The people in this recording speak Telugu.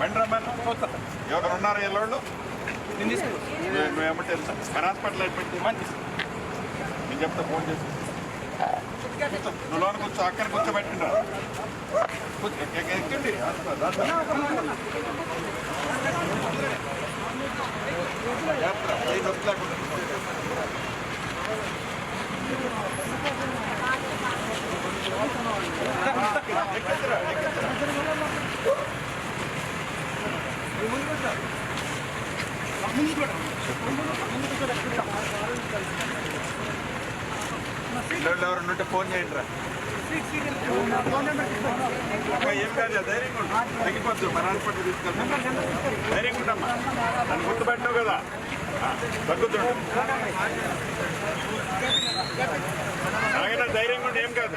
బండి రమ్మను ఎవరు ఉన్నారు వీళ్ళోళ్ళు నేను తీసుకుంటాను నువ్వు ఏమంటే తెలుసా? మన హాస్పిటల్ అయిపోయింది నేను చెప్తా ఫోన్ చేసి. నువ్వు లోన కూర్చో అక్కడ కూర్చోబెట్టిండ్రా. కూర్చో, ఎక్క- ఎక్క- ఎక్కండి. జాగ్రత్త, లేకుండా. ఎక్కండిరా, పిల్లలు ఎవరు ఉంటే ఫోన్ చేయండి రా ఏం కాదు ధైర్యంగా ఉండు. తగ్గిపోద్దు మన హాస్పిటల్ తీసుకెళ్తాం ధైర్యంగా ఉండమ్మా నన్ను గుర్తుపెట్టావు కదా. ఆ, తగ్గుతుండు అలాగే ధైర్యంగా ఏం కాదు.